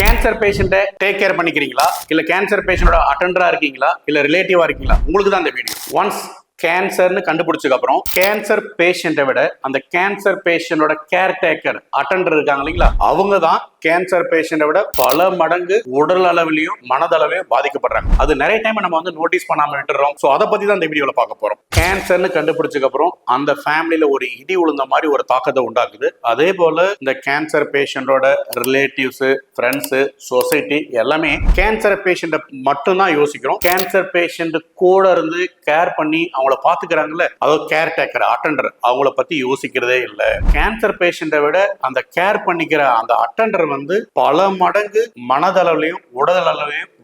Cancer பேஷண்ட்டை take care பண்ணிக்கிறீங்களா? இல்லை கேன்சர் பேஷண்டோட அட்டண்டராக இருக்கீங்களா? இல்லை ரிலேட்டிவாக இருக்கீங்களா? உங்களுக்கு தான் அந்த வீடியோ ஒன்ஸ் கேன்சர்னு கண்டுபிடிச்சதுக்கு அப்புறம் கேன்சர் பேஷண்ட்டை விட அந்த கேன்சர் பேஷண்டோட கேர் டேக்கர் அட்டண்டர் இருக்காங்க இல்லைங்களா? அவங்க தான் கேன்சர் பேஷண்ட்டை விட பல மடங்கு உடல் அளவிலையும் மனதளவிலையும் பாதிக்கப்படுறாங்க. அது நிறைய டைம் நம்ம வந்து நோட்டீஸ் பண்ணாம விட்டுறோம். ஸோ அதை பத்தி தான் இந்த வீடியோல பார்க்க போறோம். கேன்சர்னு கண்டுபிடிச்சதுக்கு அப்புறம் அந்த ஃபேமிலியில ஒரு இடி உளுந்த மாதிரி ஒரு தாக்கத்தை உண்டாக்குது. அதே போல இந்த கேன்சர் பேஷண்டோட ரிலேட்டிவ்ஸ் ஃப்ரெண்ட்ஸ் சொசைட்டி எல்லாமே கேன்சர் பேஷண்ட்டை மட்டும்தான் யோசிக்கிறோம். கேன்சர் பேஷண்ட் கூட இருந்து கேர் பண்ணி அவங்க அவங்கள பாத்துக்கிறாங்கல்ல அதாவது கேர் டேக்கர் அட்டண்டர் அவங்கள பத்தி யோசிக்கிறதே இல்லை. கேன்சர் பேஷண்ட்டை விட அந்த கேர் பண்ணிக்கிற அந்த அட்டெண்டர் வந்து பல மடங்கு மனதளவுலையும் உடல்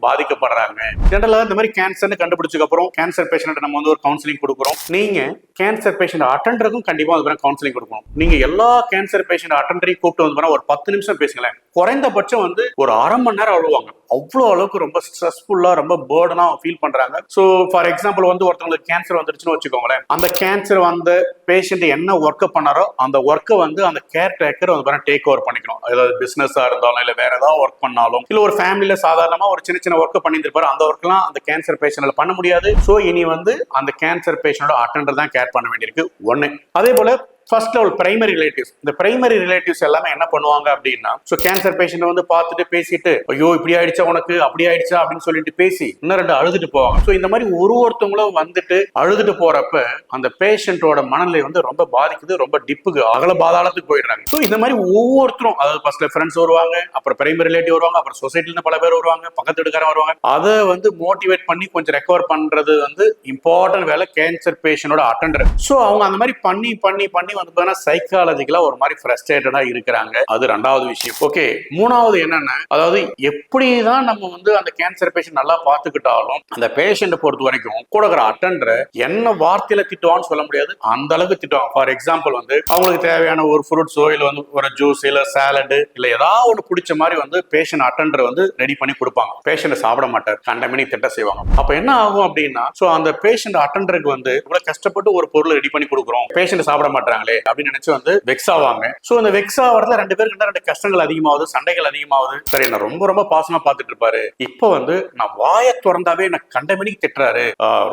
பாதிக்கப்படுறாங்க. ஜெனரலா இந்த மாதிரி கேன்சர்னு கண்டுபிடிச்சதுக்கு அப்புறம் கேன்சர் பேஷண்ட் நம்ம வந்து ஒரு கவுன்சிலிங் கொடுக்குறோம். நீங்க கேன்சர் பேஷண்ட் அட்டெண்டருக்கும் கண்டிப்பா அது கவுன்சிலிங் கொடுக்கணும். நீங்க எல்லா கேன்சர் பேஷண்ட் அட்டண்டரையும் கூப்பிட்டு வந்து ஒரு பத்து நிமிஷம் பேசுங்களேன். குறைந்தபட்சம் வந்து ஒரு அரை மணி நேரம் அழுவாங்க. அவ்வளோ அளவுக்கு ரொம்ப ஸ்ட்ரெஸ்ஃபுல்லாக ரொம்ப பேர்டனா ஃபீல் பண்ணுறாங்க ஸோ ஃபார் எக்ஸாம்பிள் வந்து ஒருத்தவங்களுக்கு கேன்சர் வந்துருச்சுன்னு வச்சுக்கோங்களேன். அந்த கேன்சர் வந்த பேஷண்ட் என்ன ஒர்க்கை பண்ணாரோ அந்த ஒர்க்கை வந்து அந்த கேர் டேக்கர் வந்து டேக் ஓவர் பண்ணிக்கணும். ஏதாவது பிஸ்னஸாக இருந்தாலும் இல்லை வேற ஏதாவது ஒர்க் பண்ணாலும் இல்லை ஒரு ஃபேமிலியில் சாதாரணமாக ஒரு சின்ன சின்ன ஒர்க்கை பண்ணியிருப்பாரு அந்த ஒர்க்லாம் அந்த கேன்சர் பேஷண்ட்ல பண்ண முடியாது. ஸோ இனி வந்து அந்த கேன்சர் பேஷண்டோட அட்டண்டர் தான் கேர் பண்ண வேண்டியிருக்கு. ஒன்று அதே போல் ஃபர்ஸ்ட் லெவல் பிரைமரி ரிலேட்டிவ்ஸ் இந்த பிரைமரி ரிலேட்டிவ்ஸ் எல்லாமே என்ன பண்ணுவாங்க அப்படின்னா ஸோ கேன்சர் பேஷண்ட் வந்து பார்த்துட்டு பேசிட்டு ஐயோ இப்படி ஆயிடுச்சா உனக்கு? அப்படி ஆயிடுச்சா? அப்படின்னு சொல்லிட்டு பேசி இன்னும் ரெண்டு அழுதுட்டு போவாங்க. ஸோ இந்த மாதிரி ஒரு ஒருத்தவங்களும் வந்துட்டு அழுதுட்டு போறப்ப அந்த பேஷண்டோட மனநிலை வந்து ரொம்ப பாதிக்குது ரொம்ப டிப்புக்கு அகல பாதாளத்துக்கு போயிடுறாங்க. ஸோ இந்த மாதிரி ஒவ்வொருத்தரும் அதாவது ஃபர்ஸ்ட்ல ஃப்ரெண்ட்ஸ் வருவாங்க அப்புறம் பிரைமரி ரிலேட்டிவ் வருவாங்க அப்புறம் சொசைட்டில பல பேர் வருவாங்க பக்கத்து வீட்டுக்காரன் வருவாங்க. அதை வந்து மோட்டிவேட் பண்ணி கொஞ்சம் ரெக்கவர் பண்றது வந்து இம்பார்ட்டன்ட் வேலை கேன்சர் பேஷண்டோட அட்டெண்டர் ஸோ அவங்க அந்த மாதிரி பண்ணி பண்ணி பண்ணி வந்து பார்த்தீங்கன்னா சைக்காலஜிக்கலா ஒரு மாதிரி ஃப்ரஸ்ட்ரேட்டடா இருக்கிறாங்க. அது ரெண்டாவது விஷயம். ஓகே மூணாவது என்னன்னா அதாவது எப்படிதான் நம்ம வந்து அந்த கேன்சர் பேஷண்ட் நல்லா பார்த்துக்கிட்டாலும் அந்த பேஷண்ட் பொறுத்த வரைக்கும் கூட இருக்கிற அட்டெண்டரை என்ன வார்த்தையில திட்டுவான்னு சொல்ல முடியாது. அந்த அளவுக்கு திட்டுவாங்க. ஃபார் எக்ஸாம்பிள் வந்து அவங்களுக்கு தேவையான ஒரு ஃப்ரூட்ஸோ இல்ல வந்து ஒரு ஜூஸ் இல்ல சாலடு இல்ல ஏதாவது ஒன்று பிடிச்ச மாதிரி வந்து பேஷண்ட் அட்டெண்டர் வந்து ரெடி பண்ணி கொடுப்பாங்க. பேஷண்ட் சாப்பிட மாட்டார். கண்டமணி திட்ட செய்வாங்க. அப்ப என்ன ஆகும் அப்படின்னா சோ அந்த பேஷண்ட் அட்டெண்டருக்கு வந்து இவ்வளவு கஷ்டப்பட்டு ஒரு பொருள் ரெடி பண்ணி கொடுக்குறோம். பேஷண்ட் சாப்பிட மாட்டாங்களே அப்படின்னு நினைச்சு வந்து வெக்ஸ் ஆவாங்க சோ அந்த வெக்ஸ் ஆகிறதுல ரெண்டு பேருக்கு ரெண்டு கஷ்டங்கள் அதிகமாகுது சண்டைகள் அதிகமாகுது? சரி நான் ரொம்ப ரொம்ப பாசமா பார்த்துட்டு இருப்பாரு. இப்போ வந்து நான் வாயை திறந்தாவே எனக்கு கண்டமணிக்கு திட்டுறாரு.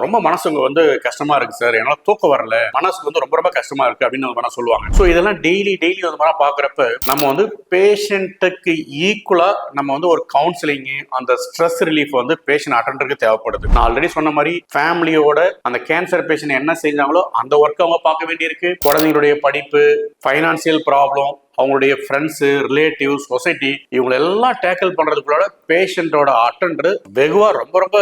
ரொம்ப மனசுங்க வந்து கஷ்டமா இருக்கு சார். என்னால தூக்கம் வரல. மனசுக்கு வந்து ரொம்ப ரொம்ப கஷ்டமா இருக்கு அப்படின்னு வந்து சொல்லுவாங்க. சோ இதெல்லாம் டெய்லி டெய்லி வந்து பண்ண பாக்குறப்ப நம்ம வந்து பேஷண்ட்டுக்கு ஈக்குவலா நம்ம வந்து ஒரு கவுன்சிலிங் அந்த ஸ்ட்ரெஸ் ரிலீஃப் வந்து பேஷண்ட் அட்டண்டருக்கு தேவைப்படுது. நான் ஆல்ரெடி சொன்ன மாதிரி ஃபேமிலியோட அந்த கேன்சர் பேஷண்ட் என்ன செஞ்சாங்களோ அந்த ஒர்க் அவங்க பார்க்க வேண்டியிருக்கு. குழந்தைங்களோட அவங்களுடைய படிப்பு ஃபைனான்சியல் ப்ராப்ளம் அவங்களுடைய ஃப்ரெண்ட்ஸு ரிலேட்டிவ் சொசைட்டி இவங்களை எல்லாம் டேக்கிள் பண்றதுக்குள்ள பேஷண்ட்டோட அட்டெண்டர் வெகுவாக ரொம்ப ரொம்ப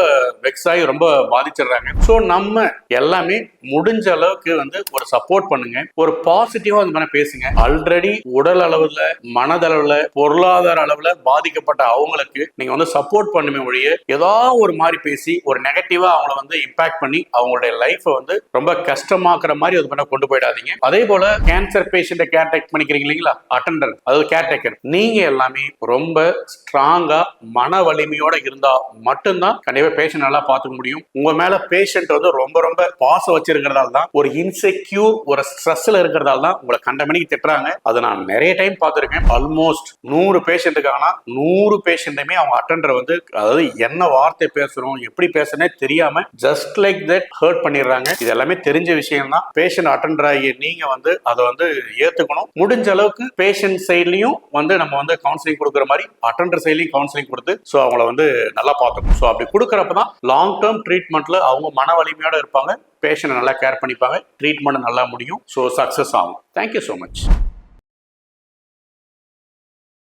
வெக்ஸ் ஆகி ரொம்ப பாதிச்சிடுறாங்க. ஸோ நம்ம எல்லாமே முடிஞ்ச அளவுக்கு வந்து ஒரு சப்போர்ட் பண்ணுங்க. ஒரு பாசிட்டிவாக அந்த மாதிரி பேசுங்க. ஆல்ரெடி உடல் அளவில் மனதளவில் பொருளாதார அளவில் பாதிக்கப்பட்ட அவங்களுக்கு நீங்கள் வந்து சப்போர்ட் பண்ணுமே ஒழிய ஏதாவது ஒரு மாதிரி பேசி ஒரு நெகட்டிவாக அவங்கள வந்து இம்பாக்ட் பண்ணி அவங்களுடைய லைஃப்பை வந்து ரொம்ப கஷ்டமாக்குற மாதிரி அது பண்ண கொண்டு போயிடாதீங்க. அதே போல கேன்சர் பேஷண்ட்டை கேர் டேக் பண்ணிக்கிறீங்க இல்லைங்களா? அட்டண்டர் அதாவது கேர்டேக்கர் நீங்க எல்லாமே ரொம்ப ஸ்ட்ராங்கா மன வலிமையோட இருந்தா மட்டும்தான் கண்டிப்பா பேஷண்ட் நல்லா பார்த்துக்க முடியும். உங்க மேல பேஷண்ட் வந்து ரொம்ப ரொம்ப பாசம் வச்சிருக்கிறதால தான் ஒரு இன்செக்யூர் ஒரு ஸ்ட்ரெஸ்ல இருக்கிறதால தான் உங்களை கண்ட மணிக்கு திட்டுறாங்க. அதை நான் நிறைய டைம் பார்த்துருக்கேன். ஆல்மோஸ்ட் நூறு பேஷண்ட்டுக்கான நூறு பேஷண்ட்டுமே அவங்க அட்டண்டர் வந்து அதாவது என்ன வார்த்தை பேசுறோம் எப்படி பேசுறனே தெரியாம ஜஸ்ட் லைக் தட் ஹர்ட் பண்ணிடுறாங்க. இது எல்லாமே தெரிஞ்ச விஷயம் தான் பேஷண்ட் அட்டண்டர் ஆகிய நீங்க வந்து அதை வந்து ஏத்துக்கணும். முடிஞ்ச அளவுக்கு பேஷண்ட் சைட்லயும் வந்து நம்ம வந்து கவுன்சிலிங் கொடுக்குற மாதிரி அட்டண்டர் சைட்லயும் கவுன்சிலிங் கொடுத்து ஸோ அவங்கள வந்து நல்லா பார்த்துக்கணும். ஸோ அப்படி கொடுக்குறப்ப தான் லாங் டேர்ம் ட்ரீட்மெண்ட்ல அவங்க மன வலிமையோட இருப்பாங்க பேஷண்ட் நல்லா கேர் பண்ணிப்பாங்க ட்ரீட்மெண்ட் நல்லா முடியும். ஸோ சக்ஸஸ் ஆகும். Thank you so much